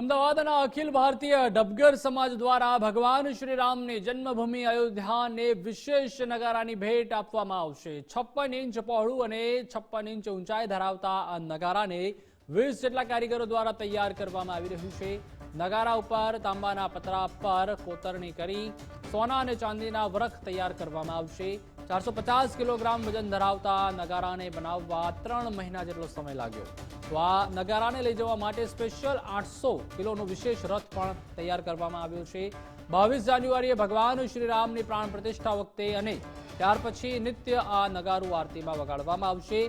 અમદાવાદના અખિલ ભારતીય ડબગર સમાજ દ્વારા ભગવાન શ્રી રામની જન્મભૂમિ અયોધ્યાને વિશેષ નગારાની ભેટ આપવામાં આવશે. છપ્પન ઇંચ પહોળું અને છપ્પન ઇંચ ઊંચાઈ ધરાવતા આ નગારાને વીસ જેટલા કારીગરો દ્વારા તૈયાર કરવામાં આવી રહ્યું છે. નગારા ઉપર તાંબાના પતરા પર કોતરણી કરી સોના અને ચાંદીના વરખ તૈયાર કરવામાં આવશે. ચારસો કિલોગ્રામ વજન ધરાવતા નગારાને બનાવવા ત્રણ મહિના જેટલો સમય લાગ્યો. તો નગારાને લઈ જવા માટે સ્પેશિયલ આઠસો કિલોનો વિશેષ રથ પણ તૈયાર કરવામાં આવ્યો છે. બાવીસ જાન્યુઆરીએ ભગવાન શ્રીરામની પ્રાણ પ્રતિષ્ઠા વખતે અને ત્યાર પછી નિત્ય આ નગારું આરતીમાં વગાડવામાં આવશે.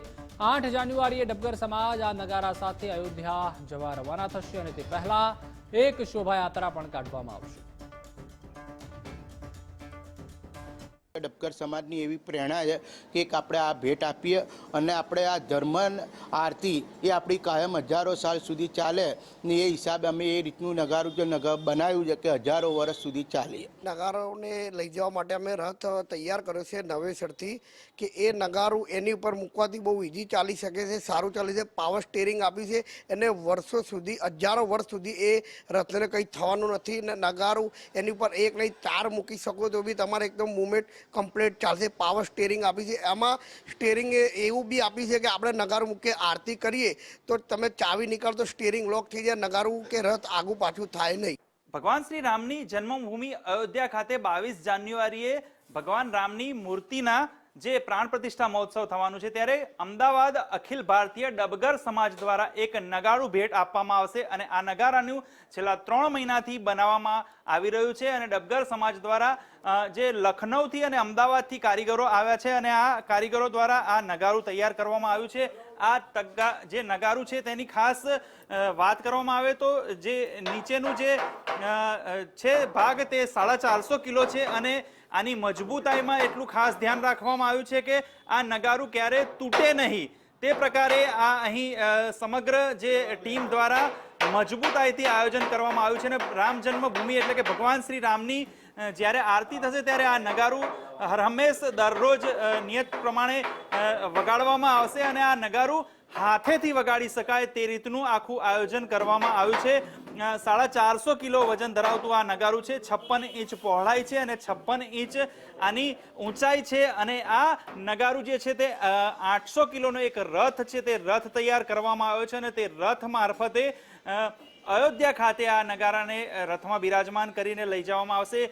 આઠ જાન્યુઆરીએ ડબગર સમાજ આ નગારા સાથે અયોધ્યા જવા રવાના થશે અને તે પહેલા એક શોભાયાત્રા પણ કાઢવામાં આવશે. ડબકર સમાજની એવી પ્રેરણા છે કે એક આપણે આ ભેટ આપીએ અને આપણે આ ધર્મ આરતી એ આપણી કાયમ હજારો સાલ સુધી ચાલે ને એ હિસાબે અમે એ રીતનું નગારું જે નગર બનાવ્યું છે કે હજારો વર્ષ સુધી ચાલીએ. નગારોને લઈ જવા માટે અમે રથ તૈયાર કર્યો છે નવેસરથી કે એ નગારું એની ઉપર મૂકવાથી બહુ ઇઝી ચાલી શકે છે, સારું ચાલે છે પાવર સ્ટેરિંગ આપ્યું છે એને વર્ષો સુધી, હજારો વર્ષ સુધી એ રથને કંઈ થવાનું નથી ને નગારું એની ઉપર એક નહીં, ચાર મૂકી શકો તો બી તમારે એકદમ મુવમેન્ટ કમ્પ્લીટ ચાલશે પાવર સ્ટેરિંગ આપી છે. એમાં સ્ટેરિંગ એવું બી આપી છે કે આપણે નગારું મૂકીએ, આરતી કરીએ, તો તમે ચાવી નીકળતો સ્ટેરિંગ લોક થઈ જાય, નગારું કે રથ આગું પાછું થાય નહીં. ભગવાન શ્રી રામની જન્મભૂમિ અયોધ્યા ખાતે બાવીસ જાન્યુઆરીએ ભગવાન રામની મૂર્તિના જે પ્રાણ પ્રતિષ્ઠા મહોત્સવ થવાનું છે ત્યારે અમદાવાદ અખિલ ભારતીય ડબગર સમાજ દ્વારા એક નગારું ભેટ આપવામાં આવશે અને આ નગારાનું છેલ્લા ત્રણ મહિનાથી બનાવવામાં આવી રહ્યું છે અને ડબગર સમાજ દ્વારા જે લખનૌથી અને અમદાવાદથી કારીગરો આવ્યા છે અને આ કારીગરો દ્વારા આ નગારું તૈયાર કરવામાં આવ્યું છે. આ તગ્ગા જે નગારું છે તેની ખાસ વાત કરવામાં આવે તો જે નીચેનું જે છે ભાગ તે સાડા ચારસો કિલો છે અને આની મજબૂતાઈમાં એટલું ખાસ ધ્યાન રાખવામાં આવ્યું છે કે આ નગારું ક્યારે તૂટે નહીં. તે પ્રકારે આ અહીં સમગ્ર જે ટીમ દ્વારા મજબૂતાઈથી આયોજન કરવામાં આવ્યું છે અને રામ જન્મભૂમિ એટલે કે ભગવાન શ્રી રામની જ્યારે આરતી થશે ત્યારે આ નગારું હર હંમેશ દરરોજ નિયત પ્રમાણે વગાડવામાં આવશે અને આ નગારું હાથેથી વગાડી શકાય તે રીતનું આખું આયોજન કરવામાં આવ્યું છે. સાડા ચારસો કિલો વજન ધરાવતું આ નગારું છે. છપ્પન ઇંચ પહોળાઈ છે અને છપ્પન ઇંચ આની ઊંચાઈ છે અને આ નગારું જે છે તે આઠસો કિલોનો એક રથ છે તે રથ તૈયાર કરવામાં આવ્યો છે અને તે રથ મારફતે અયોધ્યા ખાતે આ નગારાને રથમાં બિરાજમાન કરીને લઈ જવામાં આવશે.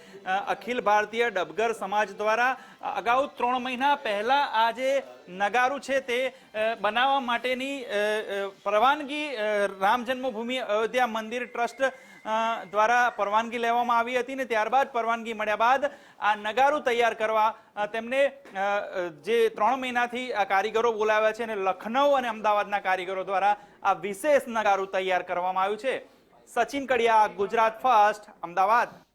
અખિલ ભારતીય ડબગર સમાજ દ્વારા અગાઉ ત્રણ મહિના પહેલા આ જે નગારું છે તે બનાવવા માટેની પરવાનગી રામ જન્મભૂમિ અયોધ્યા મંદિર ટ્રસ્ટ દ્વારા પરવાનગી લેવામાં આવી હતી ને ત્યારબાદ પરવાનગી મળ્યા બાદ આ નગારું તૈયાર કરવા તેમને જે ત્રણ મહિનાથી આ કારીગરો બોલાવ્યા છે અને લખનૌ અને અમદાવાદના કારીગરો દ્વારા આ વિશેષ નગારું તૈયાર કરવામાં આવ્યું છે. સચિન કડિયા ગુજરાત ફર્સ્ટ અમદાવાદ.